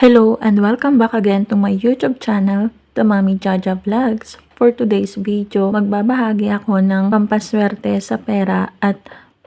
Hello and welcome back again to my YouTube channel, The Mami Jaja Vlogs. For today's video, magbabahagi ako ng pampaswerte sa pera at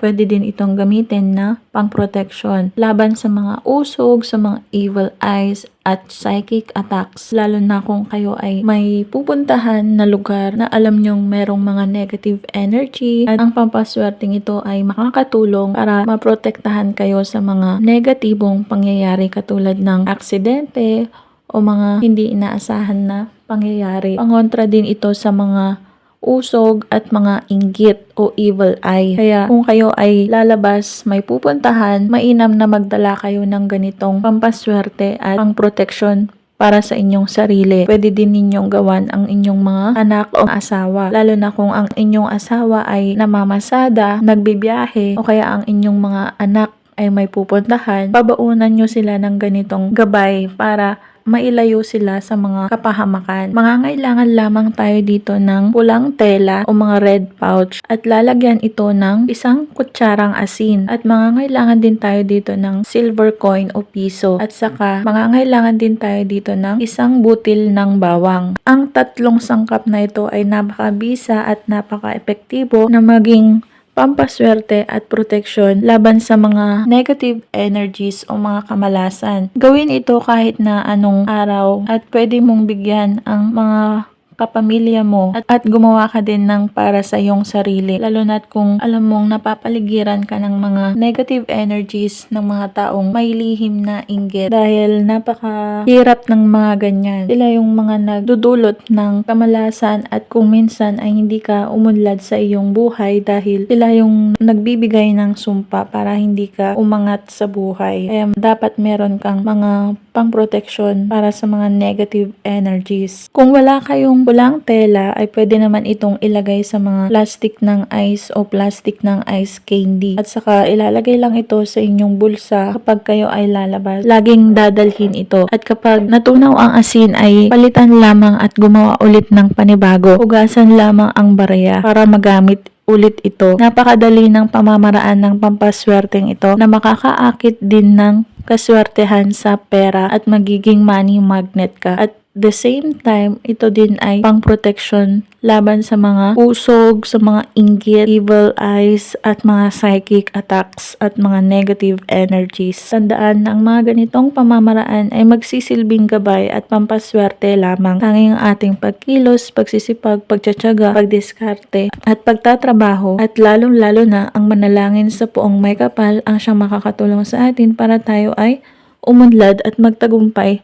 pwede din itong gamitin na pang-protection laban sa mga usog, sa mga evil eyes at psychic attacks. Lalo na kung kayo ay may pupuntahan na lugar na alam nyong merong mga negative energy at ang pampaswerteng ito ay makakatulong para maprotektahan kayo sa mga negatibong pangyayari katulad ng aksidente o mga hindi inaasahan na pangyayari. Pangontra din ito sa mga usog at mga inggit o evil eye. Kaya kung kayo ay lalabas, may pupuntahan, mainam na magdala kayo ng ganitong pampaswerte at pang protection para sa inyong sarili. Pwede din ninyong gawan ang inyong mga anak o asawa. Lalo na kung ang inyong asawa ay namamasada, nagbibiyahe, o kaya ang inyong mga anak ay may pupuntahan, babaunan nyo sila ng ganitong gabay para mailayo sila sa mga kapahamakan. Mangangailangan lamang tayo dito ng pulang tela o mga red pouch at lalagyan ito ng isang kutsarang asin at mangangailangan din tayo dito ng silver coin o piso at saka mangangailangan din tayo dito ng isang butil ng bawang. Ang tatlong sangkap na ito ay napakabisa at napaka-epektibo na maging pampaswerte at proteksyon laban sa mga negative energies o mga kamalasan. Gawin ito kahit na anong araw at pwede mong bigyan ang mga kapamilya mo at, at gumawa ka din ng para sa iyong sarili. Lalo na't kung alam mong napapaligiran ka ng mga negative energies ng mga taong may lihim na inggit dahil napakahirap ng mga ganyan. Sila yung mga nagdudulot ng kamalasan at kung minsan ay hindi ka umunlad sa iyong buhay dahil sila yung nagbibigay ng sumpa para hindi ka umangat sa buhay. Kaya dapat meron kang mga pang-protection para sa mga negative energies. Kung wala kayong pulang tela, ay pwede naman itong ilagay sa mga plastic ng ice o plastic ng ice candy. At saka ilalagay lang ito sa inyong bulsa kapag kayo ay lalabas. Laging dadalhin ito. At kapag natunaw ang asin ay palitan lamang at gumawa ulit ng panibago. Hugasan lamang ang barya para magamit ulit ito. Napakadali ng pamamaraan ng pampaswerteng ito na makakaakit din ng kaswertehan sa pera at magiging money magnet ka. At the same time, ito din ay pang protection laban sa mga usog, sa mga inggit, evil eyes, at mga psychic attacks at mga negative energies. Tandaan na ang mga ganitong pamamaraan ay magsisilbing gabay at pampaswerte lamang. Tanging ang ating pagkilos, pagsisipag, pagtsatsaga, pagdiskarte, at pagtatrabaho, at lalong-lalo na ang manalangin sa puong may kapal ang siyang makakatulong sa atin para tayo ay umunlad at magtagumpay